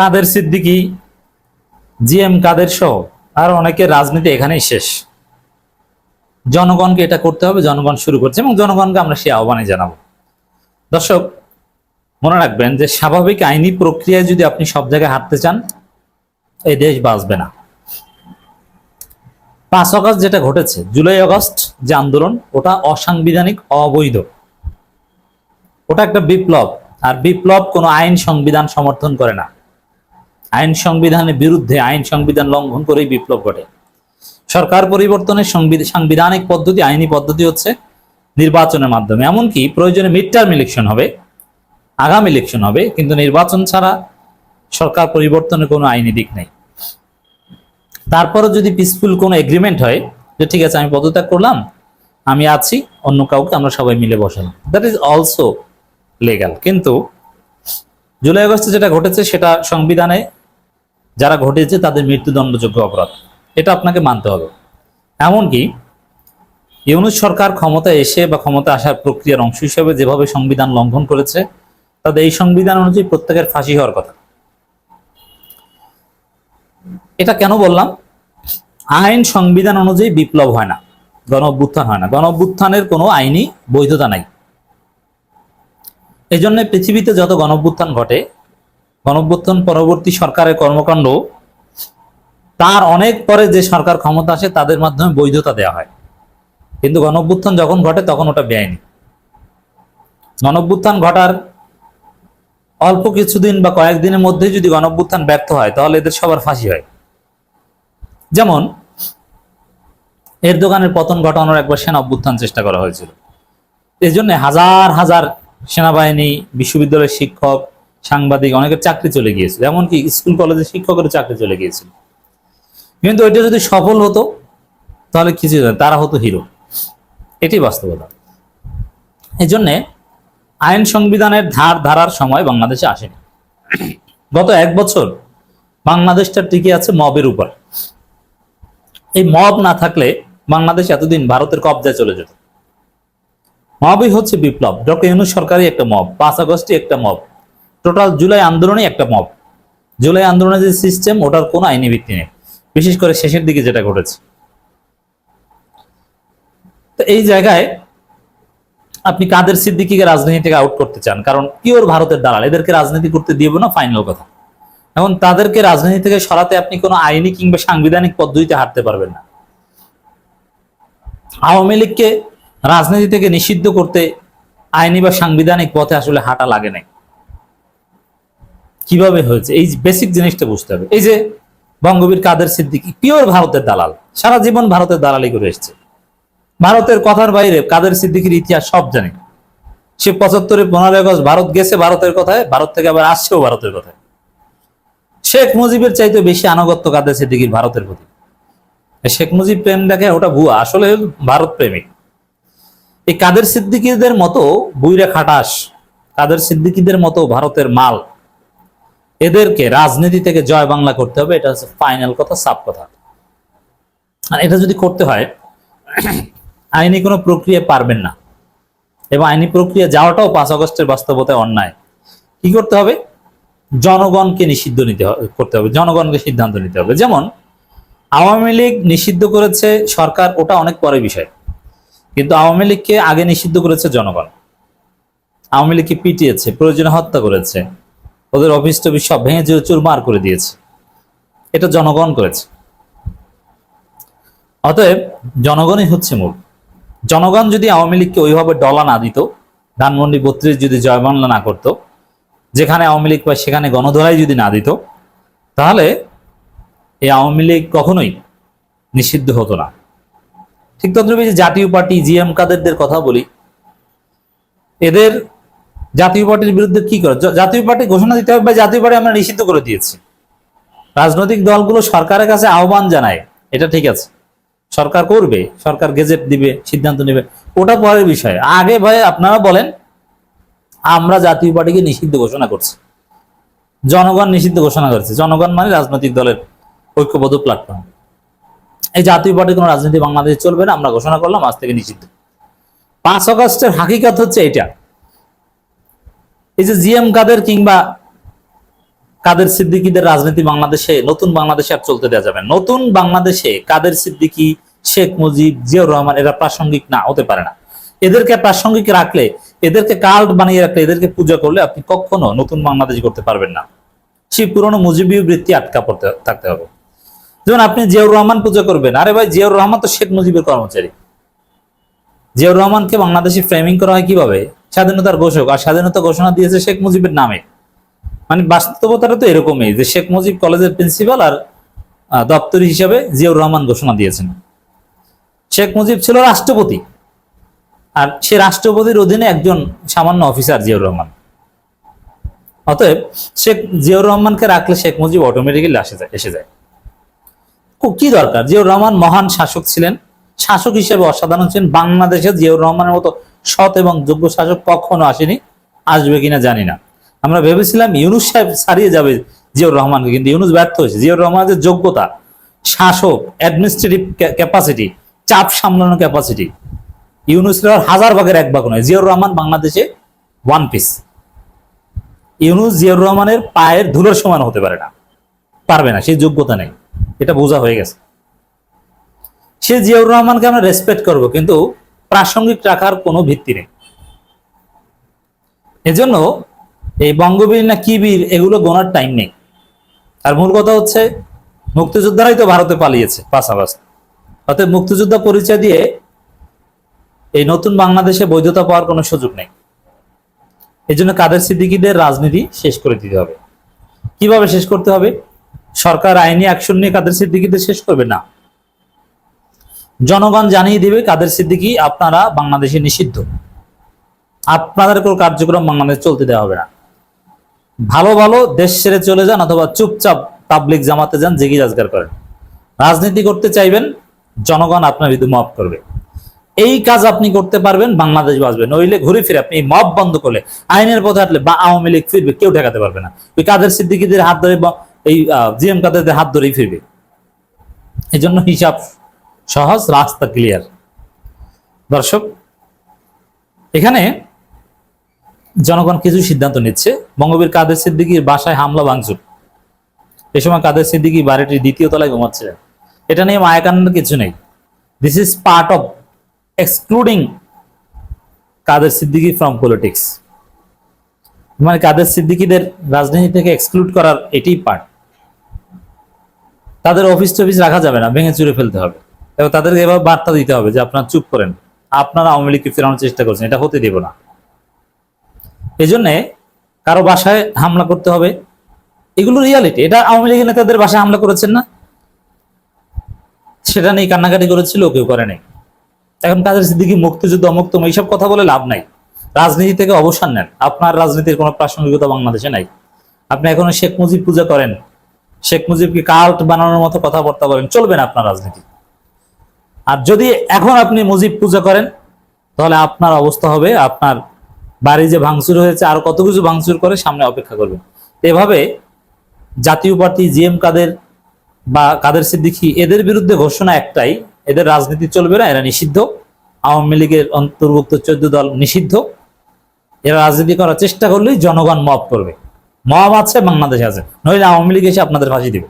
কাদের Siddiqui G M কাদের সহ আর অনেকের রাজনীতি এখানেই শেষ। জনগণকে এটা করতে হবে, জনগণ শুরু করছে এবং জনগণকে আমরা সেই আহ্বানে জানাব। দর্শক, মনে রাখবেন যে স্বাভাবিক আইনি প্রক্রিয়ায় যদি আপনি সব জায়গায় হাঁটতে চান, এই দেশ বাঁচবে না। পাঁচ আগস্ট যেটা ঘটেছে, জুলাই আগস্ট যে আন্দোলন, ওটা অসাংবিধানিক, অবৈধ। ওটা একটা বিপ্লব, আর বিপ্লব কোনো আইন, সংবিধান সমর্থন করে না। আইন সংবিধানের বিরুদ্ধে আইন সংবিধান লঙ্ঘন করেই বিপ্লব ঘটে। সরকার পরিবর্তনের সাংবিধানিক পদ্ধতি, আইনি পদ্ধতি হচ্ছে নির্বাচনের মাধ্যমে। এমনকি প্রয়োজনে মিড টার্ম ইলেকশন হবে, আগাম ইলেকশন হবে, কিন্তু নির্বাচন ছাড়া সরকার পরিবর্তনের কোনো আইনি দিক নেই। তারপরও যদি পিসফুল কোনো এগ্রিমেন্ট হয়, যে ঠিক আছে, আমি পদত্যাগ করলাম, আমি আছি, অন্য কাউকে আমরা সবাই মিলে বসালাম। দ্যাট ইজ অলসো লিগাল কিন্তু জুলাই আগস্টে যেটা ঘটেছে, সেটা সংবিধানে যারা ঘটেছে তাদের মৃত্যুদণ্ডযোগ্য অপরাধ। এটা আপনাকে মানতে হবে। এমনকি ইউনুস সরকার ক্ষমতা এসে বা ক্ষমতা আসার প্রক্রিয়ার অংশ হিসেবে যেভাবে সংবিধান লঙ্ঘন করেছে, তাদের এই সংবিধান অনুযায়ী প্রত্যেকের ফাঁসি হওয়ার কথা। এটা কেন বললাম? আইন সংবিধান অনুযায়ী বিপ্লব হয় না গণ অভ্যুত্থান হয় না। গণ অভ্যুত্থানের কোনো আইনি বৈধতা নাই। এই জন্য পৃথিবীতে যত গণ অভ্যুত্থান ঘটে গণ অভ্যুত্থান পরবর্তী সরকারের কর্মকাণ্ড, তার অনেক পরে যে সরকার ক্ষমতা আসে তাদের মাধ্যমে বৈধতা দেওয়া হয়। কিন্তু গণ অভ্যুত্থান যখন ঘটে তখন ওটা বেআইনি। গণ অভ্যুত্থান ঘটার অল্প কিছুদিন বা কয়েকদিনের মধ্যে যদি গণ অভ্যুত্থান ব্যর্থ হয়, তাহলে এদের সবার ফাঁসি হয়। যেমন এর দোকানের পতন ঘটানোর একবার সেনা অভ্যুত্থান চেষ্টা করা হয়েছিল। এই জন্য হাজার হাজার সেনাবাহিনী, বিশ্ববিদ্যালয়ের শিক্ষক সাংবাদিক অনেকের চাকরি চলে গিয়েছিল। এমনকি স্কুল কলেজের শিক্ষকের চাকরি চলে গিয়েছিল। কিন্তু এটা যদি সফল হতো তাহলে কিছু না, তারা হতো হিরো। এটি বাস্তবতা। এই জন্যে আইন সংবিধানের ধার ধারার সময় বাংলাদেশে আসেনি। গত এক বছর বাংলাদেশটা টিকে আছে মবের উপর। এই মব না থাকলে বাংলাদেশ এতদিন ভারতের কবজায় চলে যেত। মবই হচ্ছে বিপ্লব। ডক্টর ইউনুস সরকারই একটা মব পাঁচ আগস্টই একটা মব। টোটাল জুলাই আন্দোলনই একটা মব জুলাই আন্দোলনের যে সিস্টেম ওটার কোনো আইনি ভিত্তি নেই। বিশেষ করে শেষের দিকে যেটা ঘটেছে। তো এই জায়গায় আপনি কাদের সিদ্দিকিকে রাজনীতি থেকে আউট করতে চান? কারণ পিওর ভারতের দালাল, এদেরকে রাজনীতি করতে দিব না ফাইনাল কথা। এখন তাদেরকে রাজনীতি থেকে সরাতে আপনি কোনো আইনি কিংবা সাংবিধানিক পদ্ধতিতে হাঁটতে পারবেন না। আওয়ামী লীগকে রাজনীতি থেকে নিষিদ্ধ করতে আইনি বা সাংবিধানিক পথে আসলে হাঁটা লাগে নাই। কীভাবে হয়েছে? এই বেসিক জিনিসটা বুঝতে হবে। এই যে বঙ্গবীর কাদের সিদ্দিকী পিওর ভারতের দালাল। সারা জীবন ভারতের দালালি করে এসেছে। ভারতের কথার বাইরে কাদের সিদ্দিকির ইতিহাস সব জানে। সে পঁচাত্তরে পনেরোই আগস্ট ভারত গেছে ভারতের কথায়, ভারত থেকে আবার আসছেও ভারতের কথায়। শেখ মুজিবের চাইতে বেশি আনুগত্য কাদের সিদ্দিকির? ভারতের প্রতি। শেখ মুজিব প্রেম দেখে ওটা ভুয়া, আসলে ভারত প্রেমিক। এই কাদের সিদ্দিকিদের মতো বুইরা খাটাস, কাদের সিদ্দিকিদের মতো ভারতের মাল এদেরকে রাজনীতি থেকে জয় বাংলা করতে হবে, এটা হচ্ছে ফাইনাল কথা সাপ কথা। আর এটা যদি করতে হয়, আইনি কোনো প্রক্রিয়া পারবেন না। এবং আইনি প্রক্রিয়া যাওয়াটাও পাঁচ আগস্টের বাস্তবতায় অন্যায়। কি করতে হবে? জনগণকে নিষিদ্ধ নিতে করতে হবে, জনগণকে সিদ্ধান্ত নিতে হবে। যেমন, আওয়ামী লীগ নিষিদ্ধ করেছে সরকার, ওটা অনেক পরে বিষয়। কিন্তু আওয়ামী লীগকে আগে নিষিদ্ধ করেছে জনগণ। আওয়ামী লীগকে পিটিয়েছে, প্রয়োজনে হত্যা করেছে। ওদের অফিস টফিস সব ভেঙে চুরে চুরমার করে দিয়েছে। এটা জনগণ করেছে। অতএব জনগণই হচ্ছে মূল। জনগণ যদি আওয়ামী লীগকে ওইভাবে ডলা না দিত, ধানমন্ডি বত্রিশ যদি জয় বাংলা না করত, যেখানে আওয়ামী লীগ পায় সেখানে গণধরাই যদি না দিত, তাহলে এই আওয়ামী লীগ কখনোই নিষিদ্ধ হতো না। ঠিক তদ্রুপ যে জাতীয় পার্টি জিএম কাদেরদের কথা বলি, এদের জাতীয় পার্টির বিরুদ্ধে কি করে? জাতীয় পার্টি ঘোষণা দিতে হবে বা জাতীয় পার্টি আমরা নিষিদ্ধ করে দিয়েছি। রাজনৈতিক দলগুলো সরকারের কাছে আহ্বান জানায়, এটা ঠিক আছে। সরকার করবে, সরকার গেজেট দিবে, সিদ্ধান্ত নেবে, ওটা পরের বিষয়। আগে ভাই আপনারা বলেন, আমরা জাতীয় পার্টিকে নিষিদ্ধ ঘোষণা করছি। জনগণ নিষিদ্ধ ঘোষণা করেছে। জনগণ মানে রাজনৈতিক দলের ঐক্যবদ্ধ প্ল্যাটফর্ম এই জাতীয় পার্টি কোনো রাজনীতি বাংলাদেশে চলবে না, আমরা ঘোষণা করলাম, আজ থেকে নিষিদ্ধ। পাঁচ আগস্টের হাকিকাত হচ্ছে এটা এই যে জিএম কাদের কিংবা কাদের সিদ্দিকীদের রাজনীতি বাংলাদেশে, নতুন বাংলাদেশে আর চলতে দেওয়া যাবে নতুন বাংলাদেশে কাদের সিদ্দিকী, শেখ মুজিব, জিয়াউর রহমান, এরা প্রাসঙ্গিক না, হতে পারে না। এদেরকে প্রাসঙ্গিক রাখলে, এদেরকে কাল্ট বানিয়ে রাখলে, এদেরকে পূজা করলে আপনি কখনো নতুন বাংলাদেশ করতে পারবেন না। সেই পুরনো মুজিবীয় বৃত্তি আটকা পড়তে, থাকতে হবে। যেমন আপনি জিয়াউর রহমান পূজা করবেন, আরে ভাই, জিয়াউর রহমান তো শেখ মুজিবের কর্মচারী। জিয়াউর রহমানকে বাংলাদেশে ফ্রেমিং করা হয় কীভাবে? স্বাধীনতার ঘোষক, আর স্বাধীনতা ঘোষণা দিয়েছে শেখ মুজিবের নামে। মানে বাস্তবতাটা তো এরকমই যে শেখ মুজিব কলেজের প্রিন্সিপাল আর দপ্তরি হিসাবে জিয়াউর রহমান ঘোষণা দিয়েছেন। শেখ মুজিব ছিল রাষ্ট্রপতি, আর সে রাষ্ট্রপতির অধীনে একজন সামান্য অফিসার জিয়াউর রহমান। অতএব শেখ, জিয়াউর রহমানকে রাখলে শেখ মুজিব অটোমেটিক্যালি আসে যায়, এসে যায়। কি দরকার? জিয়াউর রহমান মহান শাসক ছিলেন, শাসক হিসেবে অসাধারণ ছিলেন। বাংলাদেশে জিয়াউর রহমানের মতো সৎ এবং যোগ্য শাসক কখনো আসেনি, আসবে কিনা জানি না। আমরা ভেবেছিলাম ইউনুস সাহেব ছাড়িয়ে যাবে জিয়াউর রহমানকে, কিন্তু ইউনুস ব্যর্থ হয়েছে। জিয়াউর রহমানের যোগ্যতা, শাসক অ্যাডমিনিস্ট্রেটিভ ক্যাপাসিটি চাপ সামলানোর ক্যাপাসিটি ইউনুসের হাজার ভাগের এক ভাগ নয়। জিয়াউর রহমান বাংলাদেশে ওয়ান পিস ইউনুস জিয়াউর রহমানের পায়ের ধুলোর সমান হতে পারে না। পারবে না সেই যোগ্যতা নেই। এটা বোঝা হয়ে গেছে। সে জিয়াউর রহমানকে আমরা রেসপেক্ট করব, কিন্তু প্রাসঙ্গিক রাখার কোনো ভিত্তি নেই। এজন্য এই বঙ্গবীর না কি বীর, এগুলো গোনার টাইম নেই। আর মূল কথা হচ্ছে, মুক্তিযোদ্ধারাই তো ভারতে পালিয়েছে পাশাপাশি। অতএব মুক্তিযোদ্ধা পরিচয় দিয়ে এই নতুন বাংলাদেশে বৈধতা পাওয়ার কোনো সুযোগ নেই। এই জন্য কাদের সিদ্দিকীদের রাজনীতি শেষ করে দিতে হবে। কীভাবে শেষ করতে হবে? সরকার আইনি অ্যাকশন নিয়ে কাদের সিদ্দিকীদের শেষ করবে? না। জনগণ জানিয়ে দিবে কাদের সিদ্দিকি আপনারা বাংলাদেশে নিষিদ্ধ। আপনাদের কোনো কার্যক্রম বাংলাদেশ চলতে দেওয়া হবে না। ভালো ভালো দেশ ছেড়ে চলে যান অথবা চুপচাপ পাবলিক জামাতে যান জেগি রাজগার করেন। রাজনীতি করতে চাইবেন, জনগণ আপনার বিরুদ্ধে মব করবে। এই কাজ আপনি করতে পারবেন, বাংলাদেশ বাঁচবে। নইলে ঘুরে ফিরে আপনি মব বন্ধ করলে, আইনের পথে হাঁটলে বা আওয়ামী লীগ ফিরবে, কেউ ঠেকাতে পারবে না। ওই কাদের সিদ্দিকিদের হাত ধরে এই জিএম কাদেরদের হাত ধরেই ফিরবে। এই জন্য হিসাব সহজ রাস্তা ক্লিয়ার দর্শক, এখানে জনগণ কিছু সিদ্ধান্ত নিচ্ছে। বঙ্গবীর কাদের সিদ্দিকীর বাসায় হামলা, ভাঙচুর। এ সময় কাদের সিদ্দিকী বাড়িটির দ্বিতীয় তলায় ঘুমাচ্ছিলেন এটা নিয়ে মায়াকান্নের কিছু নেই। This is part of excluding Kader Siddiqui from politics মানে কাদের সিদ্দিকীদের রাজনীতি থেকে এক্সক্লুড করার এটাই পার্ট তাদের অফিস টফিস রাখা যাবে না, ভেঙে চুরে ফেলতে হবে। এবং তাদেরকে এভাবে বার্তা দিতে হবে যে আপনারা চুপ করেন। আপনারা আওয়ামী লীগকে ফেরানোর চেষ্টা করছেন, এটা হতে দেব না। এই জন্যে কারও বাসায় হামলা করতে হবে, এগুলো রিয়ালিটি। এটা আওয়ামী লীগের নেতাদের বাসায় হামলা করেছেন না? সেটা নিয়ে কান্নাকাটি করেছিল, কেউ করে নাই। এখন কাদের সিদ্দিকি, মুক্তিযুদ্ধ অমুক্ত এইসব কথা বলে লাভ নাই। রাজনীতি থেকে অবসান নেন। আপনার রাজনীতির কোনো প্রাসঙ্গিকতা বাংলাদেশে নাই। আপনি এখনও শেখ মুজিব পূজা করেন। শেখ মুজিবকে কাল্ট বানানোর মতো কথাবার্তা বলেন। চলবে না আপনার রাজনীতি। আর যদি এখন আপনি মুজিব পূজা করেন, তাহলে আপনার অবস্থা হবে, আপনার বাড়ি যে ভাঙচুর হয়েছে, আর কত কিছু ভাঙচুর করে সামনে অপেক্ষা করবেন। এভাবে জাতীয় পার্টি জি এম কাদের বা কাদের সিদ্দিকি, এদের বিরুদ্ধে ঘোষণা একটাই, এদের রাজনীতি চলবে না, এরা নিষিদ্ধ। আওয়ামী লীগের অন্তর্ভুক্ত চোদ্দ দল নিষিদ্ধ। এরা রাজনীতি করার চেষ্টা করলেই জনগণ মব করবে। মব আছে, বাংলাদেশে আছে। নইলে আওয়ামী লীগ এসে আপনাদের ফাঁসি দিবে।